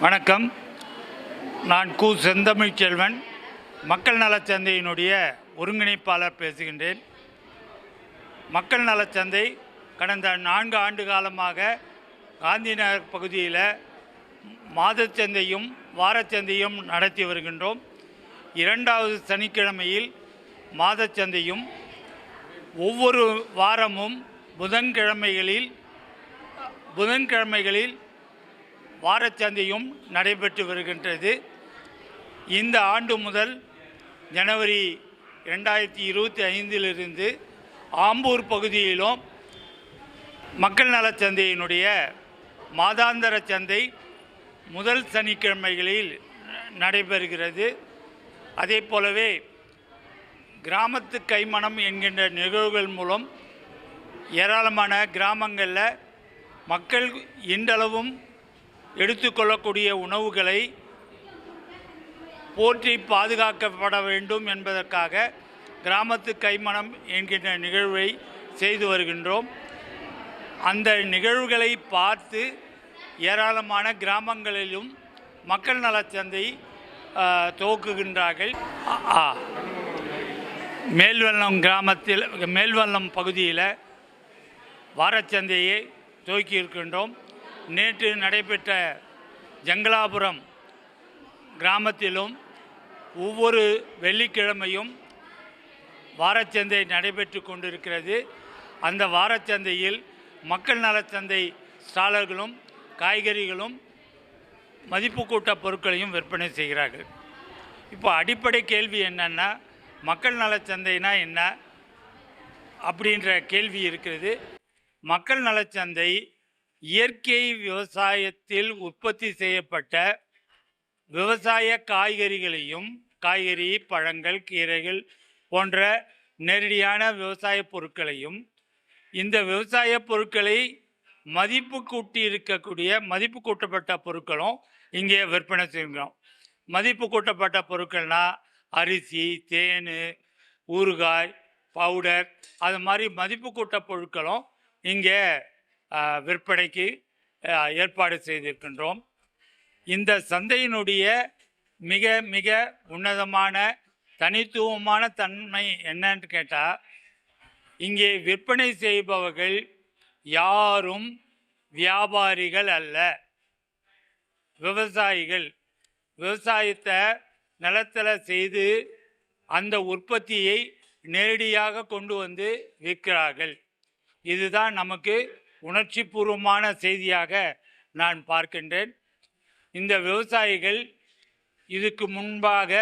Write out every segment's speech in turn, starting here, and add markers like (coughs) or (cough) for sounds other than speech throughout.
வணக்கம். நான் கு. செந்தமிழ் செல்வன். மக்கள் நலச்சந்தையினுடைய ஒருங்கிணைப்பாளர் பேசுகின்றேன். மக்கள் நலச்சந்தை கடந்த நான்கு ஆண்டு காலமாக காந்தி நகர் பகுதியில் மாதச்சந்தையும் வாரச்சந்தையும் நடத்தி வருகின்றோம். இரண்டாவது சனிக்கிழமையில் மாதச்சந்தையும் ஒவ்வொரு வாரமும் புதன்கிழமைகளில் புதன்கிழமைகளில் வாரச்சந்தையும் நடைபெற்று வருகின்றது. இந்த ஆண்டு முதல் ஜனவரி ரெண்டாயிரத்தி இருபத்தி ஐந்திலிருந்து ஆம்பூர் பகுதியிலும் மக்கள் நலச் சந்தையினுடைய மாதாந்திர சந்தை முதல் சனிக்கிழமைகளில் நடைபெறுகிறது. அதே போலவே கிராமத்து கைமணம் என்கின்ற நிகழ்வுகள் மூலம் ஏராளமான கிராமங்களில் மக்கள் இன்றளவும் எடுத்துக்கொள்ளக்கூடிய உணவுகளை போற்றி பாதுகாக்கப்பட வேண்டும் என்பதற்காக கிராமத்து கைமணம் என்கின்ற நிகழ்வை செய்து வருகின்றோம். அந்த நிகழ்வுகளை பார்த்து ஏராளமான கிராமங்களிலும் மக்கள் நலச்சந்தை துவக்குகின்றார்கள். ஆ, மேல்வெள்ளம் கிராமத்தில் மேல்வெள்ளம் பகுதியில் வாரச்சந்தையை துவக்கி இருக்கின்றோம் நேற்று நடைபெற்ற ஜங்கலாபுரம் கிராமத்திலும் ஒவ்வொரு வெள்ளிக்கிழமையும் வாரச்சந்தை நடைபெற்று கொண்டிருக்கிறது. அந்த வாரச்சந்தையில் மக்கள் நலச்சந்தை ஸ்டாலர்களும் காய்கறிகளும் மதிப்பு கூட்ட பொருட்களையும் விற்பனை செய்கிறார்கள். இப்போ அடிப்படை கேள்வி என்னன்னா மக்கள் நலச்சந்தைனா என்ன? அப்படின்ற கேள்வி இருக்கிறது. மக்கள் நலச்சந்தை இயற்கை விவசாயத்தில் உற்பத்தி செய்யப்பட்ட விவசாய காய்கறிகளையும் காய்கறி பழங்கள் கீரைகள் போன்ற நேரடியான விவசாய பொருட்களையும் இந்த விவசாய பொருட்களை மதிப்பு கூட்டி இருக்கக்கூடிய மதிப்பு கூட்டப்பட்ட பொருட்களும் இங்கே விற்பனை செய்கிறோம் மதிப்பு கூட்டப்பட்ட பொருட்கள்னால் அரிசி தேன் ஊறுகாய் பவுடர் அது மாதிரி மதிப்பு கூட்ட பொருட்களும் இங்கே விற்பனைக்கு ஏற்பாடு செய்திருக்கின்றோம். இந்த சந்தையினுடைய மிக மிக உன்னதமான தனித்துவமான தன்மை என்னன்னு கேட்டால் இங்கே விற்பனை செய்பவர்கள் யாரும் வியாபாரிகள் அல்ல. விவசாயிகள். விவசாயத்தை நிலத்தில் செய்து அந்த உற்பத்தியை நேரடியாக கொண்டு வந்து விற்கிறார்கள். இதுதான் நமக்கு உணர்ச்சிபூர்வமான செய்தியாக நான் பார்க்கின்றேன். இந்த விவசாயிகள் இதுக்கு முன்பாக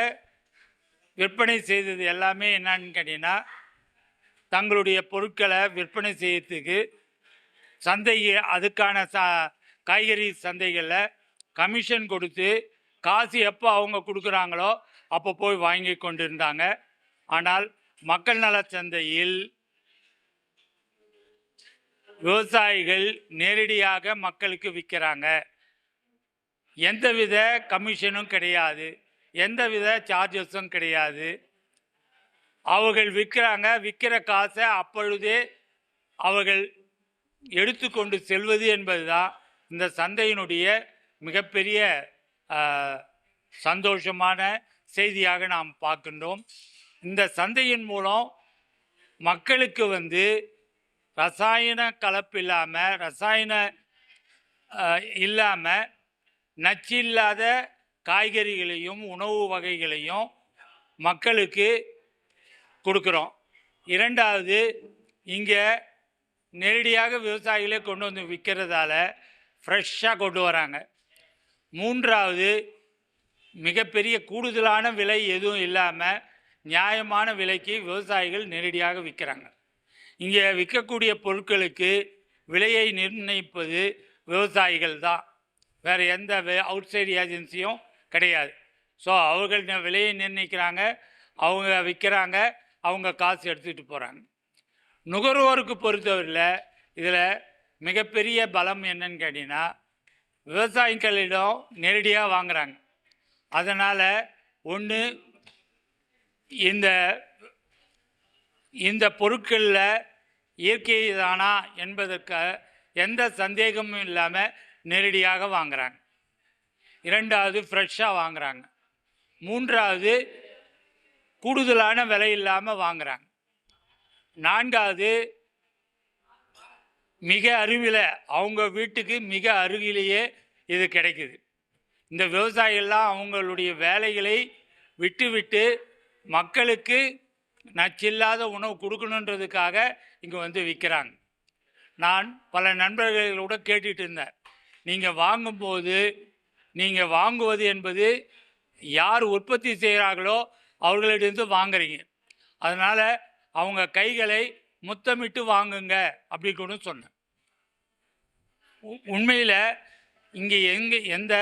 விற்பனை செய்தது எல்லாமே என்னன்னு கேட்டீங்கன்னா தங்களுடைய பொருட்களை விற்பனை செய்யறதுக்கு சந்தை அதுக்கான ச காய்கறி சந்தைகளில் கமிஷன் கொடுத்து காசு எப்போ அவங்க கொடுக்குறாங்களோ அப்போ போய் வாங்கி கொண்டிருந்தாங்க. ஆனால் மக்கள் நலச் சந்தையில் விவசாயிகள் நேரடியாக மக்களுக்கு விற்கிறாங்க. எந்தவித கமிஷனும் கிடையாது. எந்தவித சார்ஜஸும் கிடையாது. அவர்கள் விற்கிறாங்க. விற்கிற காசை அப்பொழுதே அவர்கள் எடுத்துக்கொண்டு செல்வது என்பதுதான் இந்த சந்தையினுடைய மிகப்பெரிய சந்தோஷமான செய்தியாக நாம் பார்க்கின்றோம். இந்த சந்தையின் மூலம் மக்களுக்கு வந்து ரசாயன கலப்பு இல்லாமல் ரசாயன இல்லாமல் நச்சு இல்லாத காய்கறிகளையும் உணவு வகைகளையும் மக்களுக்கு கொடுக்குறோம். இரண்டாவது இங்கே நேரடியாக விவசாயிகளே கொண்டு வந்து விற்கிறதால ஃப்ரெஷ்ஷாக கொண்டு வராங்க. மூன்றாவது மிகப்பெரிய கூடுதலான விலை எதுவும் இல்லாமல் நியாயமான விலைக்கு விவசாயிகள் நேரடியாக விற்கிறாங்க இங்கே விற்கக்கூடிய பொருட்களுக்கு விலையை நிர்ணயிப்பது விவசாயிகள் தான். வேறு எந்த அவுட் சைடு ஏஜென்சியும் கிடையாது. ஸோ அவர்கள் விலையை நிர்ணயிக்கிறாங்க அவங்க விற்கிறாங்க அவங்க காசு எடுத்துகிட்டு போகிறாங்க நுகர்வோருக்கு பொறுத்தவரையில் இதில் மிகப்பெரிய பலம் என்னன்னு கேட்டிங்கன்னா விவசாயிகளிடம் நேரடியாக வாங்குறாங்க. அதனால் ஒன்று இந்த இந்த பொருட்களில் இயற்கைதானா என்பதற்கு எந்த சந்தேகமும் இல்லாமல் நேரடியாக வாங்குறாங்க. இரண்டாவது ஃப்ரெஷ்ஷாக வாங்குறாங்க. மூன்றாவது கூடுதலான விலை இல்லாமல் வாங்குறாங்க. நான்காவது மிக அருகில் அவங்க வீட்டுக்கு மிக அருகிலேயே இது கிடைக்குது. இந்த விவசாயிகள்லாம் அவங்களுடைய வேலைகளை விட்டு விட்டு மக்களுக்கு நச்சில்லாத உணவு கொடுக்கணுன்றதுக்காக இங்கே வந்து விற்கிறாங்க நான் பல நண்பர்களோட கேட்டுட்டு இருந்தேன். நீங்கள் வாங்கும்போது நீங்கள் வாங்குவது என்பது யார் உற்பத்தி செய்கிறார்களோ அவர்களிடந்து வாங்குறீங்க. அதனால் அவங்க கைகளை முத்தமிட்டு வாங்குங்க அப்படி கூட சொன்னேன். உண்மையில் இங்கே எங்கே எந்த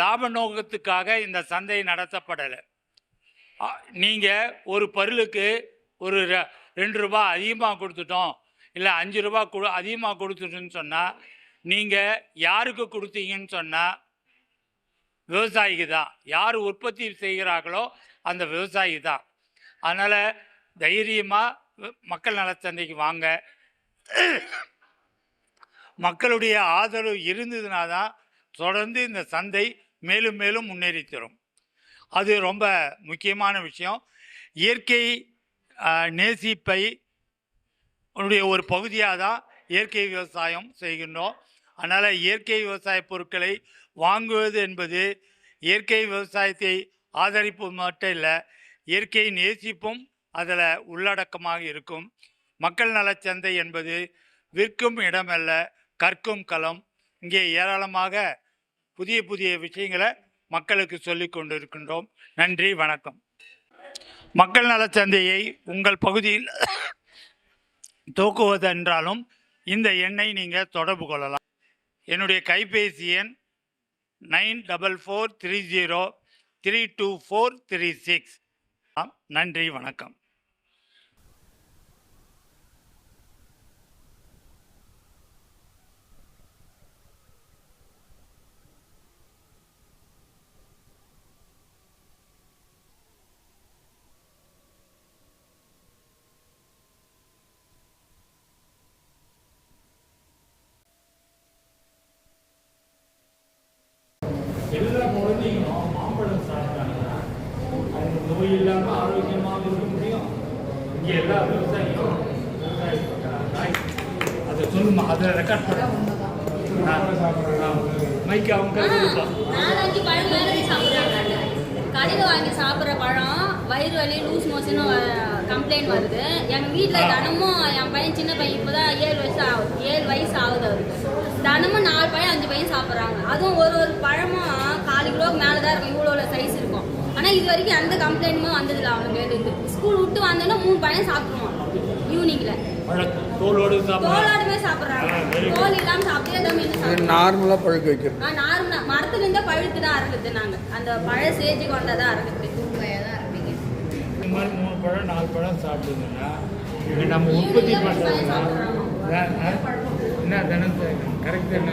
லாப நோக்கத்துக்காக இந்த சந்தை நடத்தப்படலை. நீங்கள் ஒரு பொருளுக்கு ஒரு ரெண்டு ரூபா அதிகமாக கொடுத்துட்டோம் இல்லை அஞ்சு ரூபா கொடு அதிகமாக கொடுத்துட்டோன்னு சொன்னால் நீங்கள் யாருக்கு கொடுத்தீங்கன்னு சொன்னால் விவசாயிக்கு தான். யார் உற்பத்தி செய்கிறார்களோ அந்த விவசாயி தான். அதனால் தைரியமாக மக்கள் நலச்சந்தைக்கு வாங்க. மக்களுடைய ஆதரவு இருந்ததுனா தான் தொடர்ந்து இந்த சந்தை மேலும் மேலும் முன்னேறி தரும். அது ரொம்ப முக்கியமான விஷயம். இயற்கை நேசிப்பை உடைய ஒரு பகுதியாக தான் இயற்கை விவசாயம் செய்கின்றோம். அதனால் இயற்கை விவசாய பொருட்களை வாங்குவது என்பது இயற்கை விவசாயத்தை ஆதரிப்பு மட்டும் இல்லை இயற்கை நேசிப்பும் அதில் உள்ளடக்கமாக இருக்கும். மக்கள் நலச்சந்தை என்பது விற்கும் இடமல்ல கற்கும் களம். இங்கே ஏராளமாக புதிய புதிய விஷயங்களை மக்களுக்கு சொல்லிக் கொண்டிருக்கின்றோம். நன்றி வணக்கம். மக்கள் நலச்சந்தையை உங்கள் பகுதியில் (coughs) தூக்குவதென்றாலும் இந்த எண்ணை நீங்கள் தொடர்பு கொள்ளலாம். என்னுடைய கைபேசி எண் nine double four three zero three two four three six. நன்றி வணக்கம். சொல்லுமா அதை ரெக்கார்ட் பண்ண. மைக்கு அவங்க கடையில் வாங்கி சாப்பிட்ற பழம் வயிறு வலி லூஸ் மோஷன் கம்ப்ளைண்ட் வருது. எங்கள் வீட்டில் தினமும் என் பையன் சின்ன பையன் இப்போ தான் ஏழு வயசு ஆகுது ஏழு வயசு ஆகுது அவருக்கு. தினமும் நாலு பழம் அஞ்சு பையன் சாப்பிட்றாங்க. அதுவும் ஒரு ஒரு பழமும் கால் கிலோவுக்கு மேலே தான் இருக்கும். இவ்வளோ சைஸ் இருக்கும். ஆனால் இது வரைக்கும் எந்த கம்ப்ளைண்ட்டுமே வந்ததில்லை அவனுக்கு. ஸ்கூல் விட்டு வந்தோன்னா மூணு பழம் சாப்பிடுவான் ஈவினிங்கில் பழம் தோலோடு தோலாடுமே சாப்பிட்றாங்க. நார்மலாக பழுக்க வைக்கிறது. ஆ, நார்மலா. மரத்துல இருந்தே பழுத்து தான் அறுக்குது நாங்க. அந்த பழ சேஜி கொண்டதான் அறுக்குது. தான் அறுப்பீங்க. இந்த மாதிரி மூணு பழம் நாலு பழம் சாப்பிடுதுன்னா இது நம்ம உற்பத்தி பண்ணுறதுன்னா என்ன தினம் கரெக்டாக என்ன